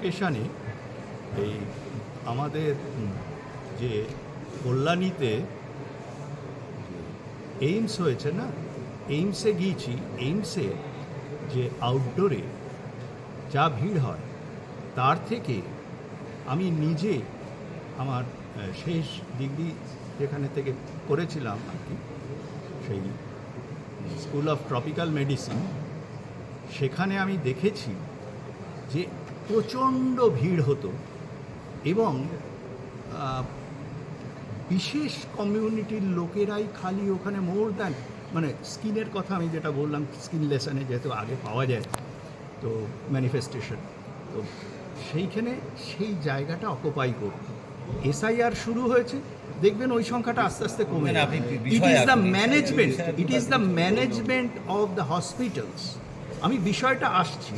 স্টেশনে এই আমাদের যে কল্যাণীতে এইমস হয়েছে না, এইমসে গিয়েছি, এইমসে যে আউটডোরে যা ভিড় হয়, তার থেকে আমি নিজে আমার শেষ ডিগ্রি যেখানে থেকে করেছিলাম আর কি, সেই স্কুল অফ ট্রপিক্যাল মেডিসিন সেখানে আমি দেখেছি যে প্রচণ্ড ভিড় হতো এবং বিশেষ কমিউনিটির লোকেরাই খালি ওখানে মোর দ্যান মানে স্কিনের কথা আমি যেটা বললাম স্কিন লেসনে যেহেতু আগে পাওয়া যায় তো ম্যানিফেস্টেশন তো সেইখানে সেই জায়গাটা অকুপাই করত। এসআইআর শুরু হয়েছে দেখবেন ওই সংখ্যাটা আস্তে আস্তে কমে it is the management it is the management of the hospitals আমি বিষয়টা আসছি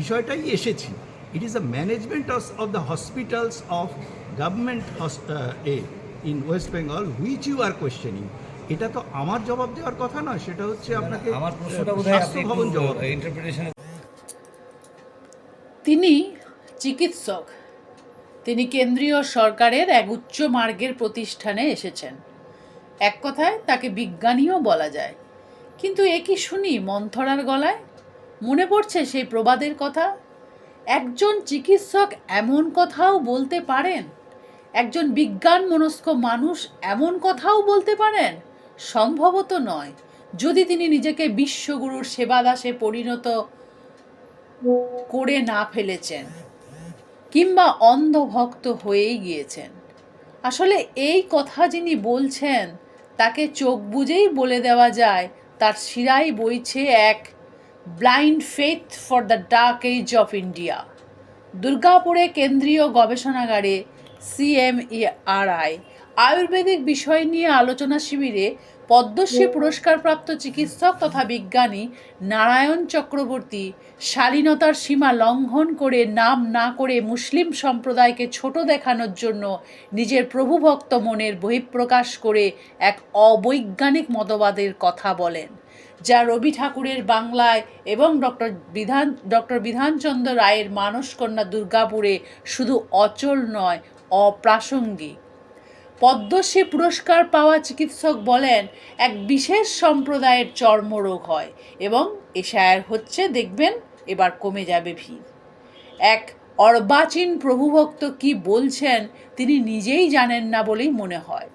বিষয়টাই এসেছি। It is the management of the hospitals of government a in West Bengal which you are questioning এটা তো আমার জবাব দেওয়ার কথা নয় সেটা হচ্ছে আপনাকে আমার প্রশ্নটা বোধহয় আপনি ভবন জবাব ইন্টারপ্রিটেশন তিনি চিকিৎসক। তিনি কেন্দ্রীয় সরকারের এক উচ্চ মার্গের প্রতিষ্ঠানে এসেছেন। এক কথায় তাকে বিজ্ঞানীও বলা যায়। কিন্তু এ কি শুনি মন্থরার গলায়? মনে পড়ছে সেই প্রবাদের কথা? একজন চিকিৎসক এমন কথাও বলতে পারেন? একজন বিজ্ঞান মনস্ক মানুষ এমন কথাও বলতে পারেন? সম্ভবত নয়। যদি তিনি নিজেকে বিশ্বগুরুর সেবাদাসে পরিণত করে না ফেলেছেন কিংবা অন্ধভক্ত হয়েই গিয়েছেন। আসলে এই কথা যিনি বলছেন, তাকে চোখ বুঝেই বলে দেওয়া যায়, তার শিরায় বইছে এক blind faith for the dark age of India. দুর্গাপুরে কেন্দ্রীয় গবেষণাগারে সিএমইআরআই আয়ুর্বেদিক বিষয় নিয়ে আলোচনা শিবিরে পদ্মশ্রী পুরস্কারপ্রাপ্ত চিকিৎসক তথা বিজ্ঞানী নারায়ণ চক্রবর্তী শালীনতার সীমা লঙ্ঘন করে নাম না করে মুসলিম সম্প্রদায়কে ছোট দেখানোর জন্য নিজের প্রভুভক্ত মনের বহিঃপ্রকাশ করে এক অবৈজ্ঞানিক মতবাদের কথা বলেন। যা রবি ঠাকুরের বাংলায় এবং ডক্টর বিধান, ডক্টর বিধানচন্দ্র রায়ের মানসকন্যা দুর্গাপুরে শুধু অচল নয়, অপ্রাসঙ্গিক। পদ্মশ্রী পুরস্কার পাওয়া চিকিৎসক বলেন, এক বিশেষ সম্প্রদায়ের চর্মরোগ হয় এবং এশায়ার হচ্ছে, দেখবেন, এবার কমে যাবে ভিড়। এক অর্বাচীন প্রভুভক্ত কি বলছেন, তিনি নিজেই জানেন না বলেই মনে হয়।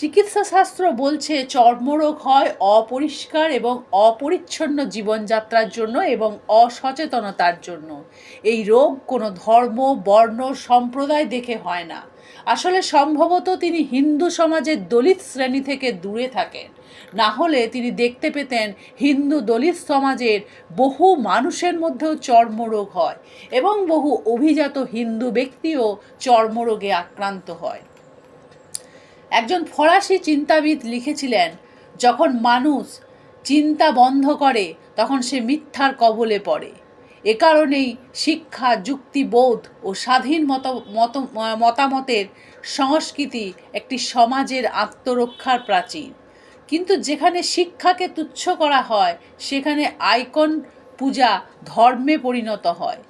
চিকিৎসা শাস্ত্র বলছে চর্মরোগ হয় অপরিষ্কার এবং অপরিচ্ছন্ন জীবনযাত্রার জন্য এবং অসচেতনতার জন্য। এই রোগ কোনো ধর্ম, বর্ণ, সম্প্রদায় দেখে হয় না। আসলে সম্ভবত তিনি হিন্দু সমাজের দলিত শ্রেণি থেকে দূরে থাকেন। না হলে তিনি দেখতে পেতেন হিন্দু দলিত সমাজের বহু মানুষের মধ্যেও চর্মরোগ হয় এবং বহু অভিজাত হিন্দু ব্যক্তিও চর্মরোগে আক্রান্ত হয়। একজন ফরাসি চিন্তাবিদ লিখেছিলেন, যখন মানুষ চিন্তা বন্ধ করে, তখন সে মিথ্যার কবলে পড়ে। এ কারণেই শিক্ষা, যুক্তিবোধ ও স্বাধীন মত মত, মতামতের সংস্কৃতি একটি সমাজের আত্মরক্ষার প্রাচীর কিন্তু যেখানে শিক্ষাকে তুচ্ছ করা হয়, সেখানে আইকন পূজা ধর্মে পরিণত হয়।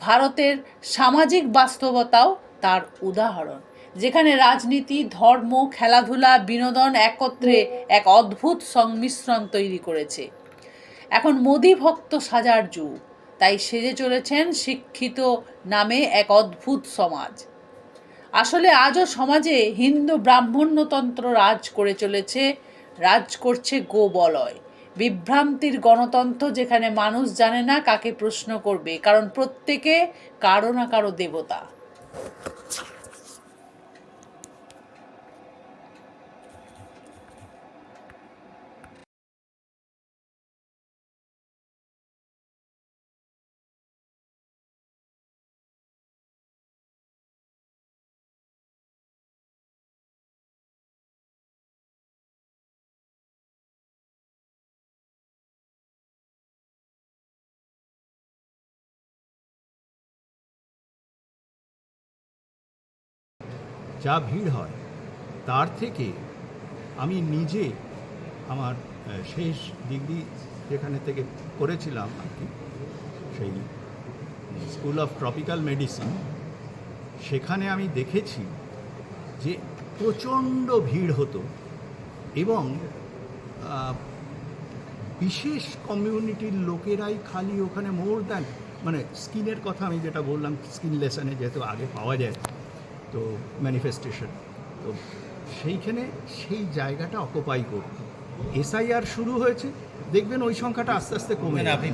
ভারতের সামাজিক বাস্তবতাও তার উদাহরণ। যেখানে রাজনীতি, ধর্ম, খেলাধুলা, বিনোদন একত্রে এক অদ্ভুত সংমিশ্রণ তৈরি করেছে। এখন মোদি ভক্ত সাজার যুগ, তাই সেজে চলেছেন শিক্ষিত নামে এক অদ্ভুত সমাজ। আসলে আজও সমাজে হিন্দু ব্রাহ্মণ্যতন্ত্র রাজ করে চলেছে, রাজ করছে গোবলয়। বিভ্রান্তির গণতন্ত্র যেখানে মানুষ জানে না কাকে প্রশ্ন করবে, কারণ প্রত্যেকে কারও না কারও দেবতা। যা ভিড় হয়, তার থেকে আমি নিজে আমার শেষ ডিগ্রি যেখানে থেকে করেছিলাম আর কি, সেই স্কুল অফ ট্রপিক্যাল মেডিসিন, সেখানে আমি দেখেছি যে প্রচণ্ড ভিড় হতো এবং বিশেষ কমিউনিটির লোকেরাই খালি ওখানে মোর দ্যান মানে স্কিনের কথা আমি যেটা বললাম, স্কিন লেসনে যেহেতু আগে পাওয়া যায়। তো ম্যানিফেস্টেশন তো সেইখানে সেই জায়গাটা অকুপাই করত এসআইআর শুরু হয়েছে দেখবেন ওই সংখ্যাটা আস্তে আস্তে কমে যাবে। আপনি